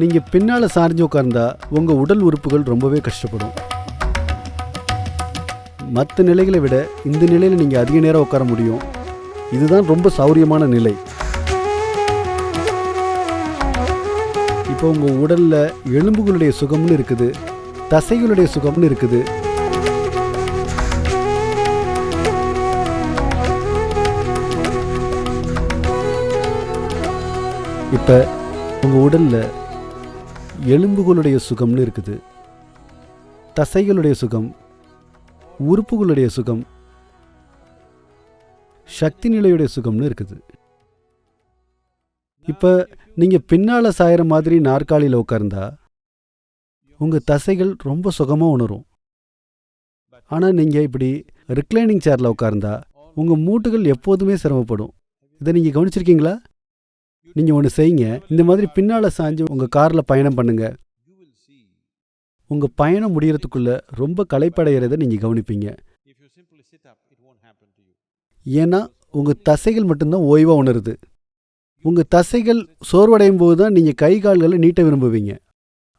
நீங்கள் பின்னால் சார்ந்து உட்கார்ந்தா உங்கள் உடல் உறுப்புகள் ரொம்பவே கஷ்டப்படும். மற்ற நிலைகளை விட இந்த நிலையில் நீங்கள் அதிக நேரம் உட்கார முடியும். இதுதான் ரொம்ப சௌரியமான நிலை. இப்போ உங்கள் உடலில் எலும்புகளுடைய சுகம்னு இருக்குது தசைகளுடைய சுகம்னு இருக்குது. இப்போ உங்கள் உடலில் எலும்புகளுடைய சுகம்னு இருக்குது. தசைகளுடைய சுகம் உறுப்புகளுடைய சுகம் சக்தி நிலையுடைய சுகம்னு இருக்குது. இப்போ நீங்கள் பின்னால் சாயிற மாதிரி நாற்காலியில் உட்கார்ந்தா உங்கள் தசைகள் ரொம்ப சுகமாக உணரும். ஆனால் நீங்கள் இப்படி ரிக்ளைனிங் சேரில் உட்கார்ந்தா உங்கள் மூட்டுகள் எப்போதுமே சிரமப்படும். இதை நீங்கள் கவனிச்சிருக்கீங்களா? நீங்கள் ஒன்று செய்யுங்க. இந்த மாதிரி பின்னால் சாஞ்சு உங்கள் காரில் பயணம் பண்ணுங்க. உங்கள் பயணம் முடிகிறதுக்குள்ளே ரொம்ப களைப்படைகிறத நீங்கள் கவனிப்பீங்க. ஏன்னா உங்கள் தசைகள் மட்டும்தான் ஓய்வாக உணருது. உங்கள் தசைகள் சோர்வடையும் போது தான் நீங்கள் கை கால்களை நீட்ட விரும்புவீங்க.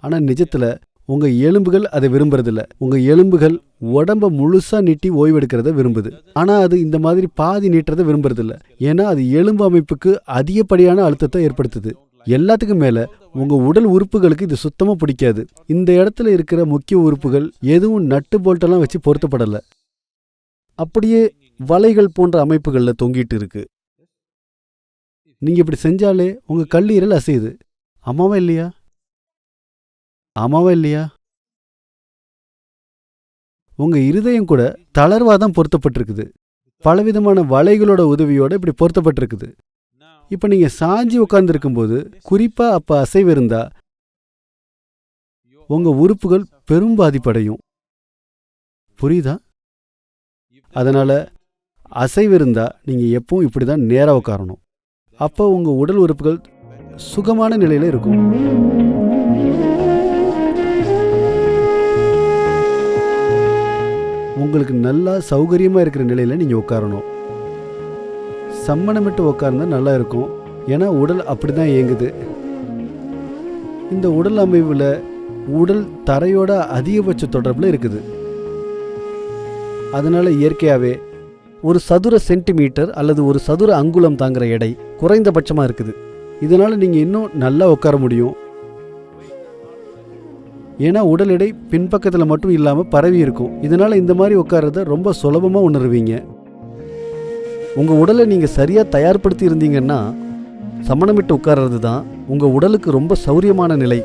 ஆனால் நிஜத்தில் உங்கள் எலும்புகள் அதை விரும்புறதில்ல. உங்கள் எலும்புகள் உடம்ப முழுசாக நீட்டி ஓய்வெடுக்கிறத விரும்புது. ஆனால் அது இந்த மாதிரி பாதி நீட்டுறதை விரும்புறதில்ல. ஏன்னா அது எலும்பு அமைப்புக்கு அதிகப்படியான அழுத்தத்தை ஏற்படுத்துது. எல்லாத்துக்கும் மேலே உங்கள் உடல் உறுப்புகளுக்கு இது சுத்தமாக பிடிக்காது. இந்த இடத்துல இருக்கிற முக்கிய உறுப்புகள் எதுவும் நட்டு போல்ட்டெல்லாம் வச்சு பொருத்தப்படலை. அப்படியே வலைகள் போன்ற அமைப்புகளில் தொங்கிட்டு இருக்கு. நீங்க இப்படி செஞ்சாலே உங்க கல்லீரல் அசையுது. ஆமாவா இல்லையா? ஆமாவா இல்லையா? உங்க இருதயம் கூட தளர்வாக தான் பொருத்தப்பட்டிருக்குது. பலவிதமான வலைகளோட உதவியோட இப்படி பொருத்தப்பட்டிருக்குது. இப்போ நீங்க சாஞ்சி உட்கார்ந்துருக்கும் போது குறிப்பா அப்ப அசைவு இருந்தா உங்க உறுப்புகள் பெரும் பாதிப்படையும். புரியுதா? அதனால அசைவு இருந்தா நீங்க எப்பவும் இப்படி தான் நேரா உட்காரணும். அப்போ உங்க உடல் உறுப்புகள் சுகமான நிலையில இருக்கும். உங்களுக்கு நல்லா சௌகரியமாக இருக்கிற நிலையில் நீங்கள் உட்காரணும். சம்மணமிட்டு உட்கார்ந்தா நல்லா இருக்கும். ஏன்னா உடல் அப்படி தான் இயங்குது. இந்த உடல் அமைவில் உடல் தரையோட அதிகபட்ச தொடர்பில் இருக்குது. அதனால் இயற்கையாகவே ஒரு சதுர சென்டிமீட்டர் அல்லது ஒரு சதுர அங்குலம் தாங்குகிற எடை குறைந்தபட்சமாக இருக்குது. இதனால் நீங்கள் இன்னும் நல்லா உட்கார முடியும். ஏன்னா உடல் எடை பின்பக்கத்தில் மட்டும் இல்லாமல் பரவி இருக்கும். இதனால் இந்த மாதிரி உட்கார்றத ரொம்ப சுலபமாக உணருவீங்க. உங்கள் உடலை நீங்கள் சரியாக தயார்படுத்தி இருந்தீங்கன்னா சமணமிட்டு உட்கார்றது தான் உங்கள் உடலுக்கு ரொம்ப சௌரியமான நிலை.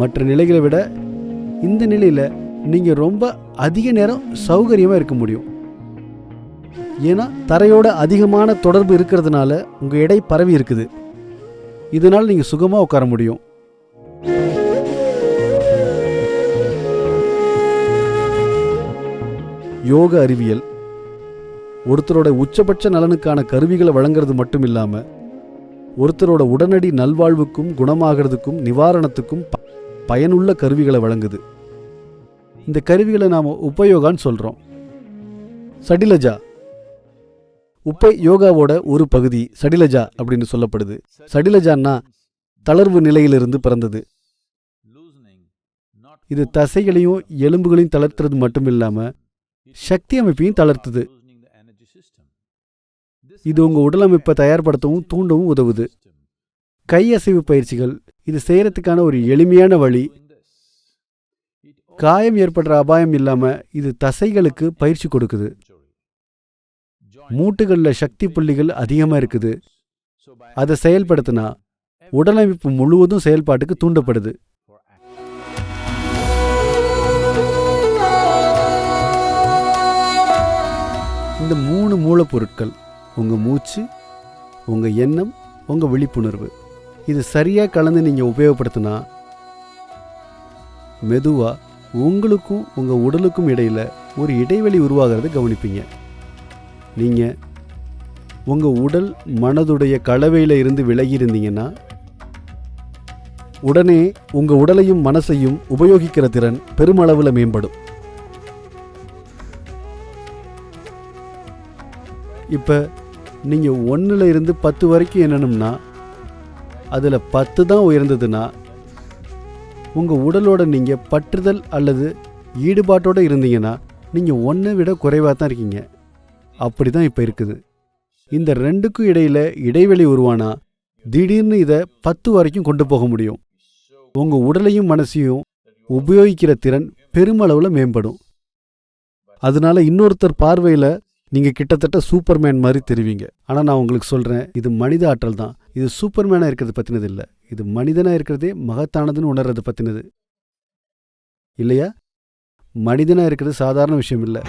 மற்ற நிலைகளை விட இந்த நிலையில் நீங்கள் ரொம்ப அதிக நேரம் சௌகரியமாக இருக்க முடியும். ஏன்னா தரையோட அதிகமான தொடர்பு இருக்கிறதுனால உங்கள் எடை பரவி இருக்குது. இதனால் நீங்கள் சுகமாக உட்கார முடியும். யோக அறிவியல். ஒருத்தரோட உச்சபட்ச நலனுக்கான கருவிகளை வழங்குறது மட்டும் இல்லாமல் ஒருத்தரோட உடனடி நல்வாழ்வுக்கும் குணமாகிறதுக்கும் நிவாரணத்துக்கும் ப- பயனுள்ள கருவிகளை வழங்குது. இந்த கருவிகளை நாம் உபயோகான்னு சொல்கிறோம் சடிலஜா. உப்பை யோகாவோட ஒரு பகுதி சடிலஜா அப்படின்னு சொல்லப்படுது. சடிலஜான்னா தளர்வு நிலையிலிருந்து பிறந்தது. இது தசைகளையும் எலும்புகளையும் தளர்த்துறது மட்டும் இல்லாமல் சக்தி அமைப்பையும் தளர்த்துது. இது உங்கள் உடல் அமைப்பை தயார்படுத்தவும் தூண்டவும் உதவுது. கை அசைவு பயிற்சிகள் இது செய்யறதுக்கான ஒரு எளிமையான வழி. காயம் ஏற்படுற அபாயம் இல்லாமல் இது தசைகளுக்கு பயிற்சி கொடுக்குது. மூட்டுகளில் சக்தி புள்ளிகள் அதிகமாக இருக்குது. அதை செயல்படுத்தினா உடலமைப்பு முழுவதும் செயல்பாட்டுக்கு தூண்டப்படுது. மூலப்பொருட்கள் உங்கள் மூச்சு உங்கள் எண்ணம் உங்கள் விழிப்புணர்வு. இது சரியாக கலந்து நீங்கள் உபயோகப்படுத்தினா மெதுவாக உங்களுக்கும் உங்கள் உடலுக்கும் இடையில் ஒரு இடைவெளி உருவாகிறத கவனிப்பீங்க. நீங்கள் உங்கள் உடல் மனதுடைய கலவையில் இருந்து விலகி இருந்தீங்கன்னா உடனே உங்கள் உடலையும் மனசையும் உபயோகிக்கிற திறன் பெருமளவில் மேம்படும். இப்போ நீங்கள் ஒன்றில் இருந்து பத்து வரைக்கும் என்னணும்னா அதில் பத்து தான் உயர்ந்ததுன்னா உங்கள் உடலோட நீங்கள் பற்றுதல் அல்லது ஈடுபாட்டோடு இருந்தீங்கன்னா நீங்கள் ஒன்றை விட குறைவாக தான் இருக்கீங்க. அப்படி தான் இப்போ இருக்குது. இந்த ரெண்டுக்கும் இடையில் இடைவெளி உருவானா திடீர்னு இதை பத்து வரைக்கும் கொண்டு போக முடியும். உங்கள் உடலையும் மனசையும் உபயோகிக்கிற திறன் பெருமளவில் மேம்படும். அதனால இன்னொருத்தர் பார்வையில் நீங்கள் கிட்டத்தட்ட சூப்பர்மேன் மாதிரி தெரிவிங்க. ஆனால் நான் உங்களுக்கு சொல்கிறேன் இது மனித ஆற்றல் தான். இது சூப்பர்மேனாக இருக்கிறது பற்றினது இல்லை. இது மனிதனாக இருக்கிறதே மகத்தானதுன்னு உணர்றது பற்றினது இல்லையா? மனிதனாக இருக்கிறது சாதாரண விஷயம் இல்லை.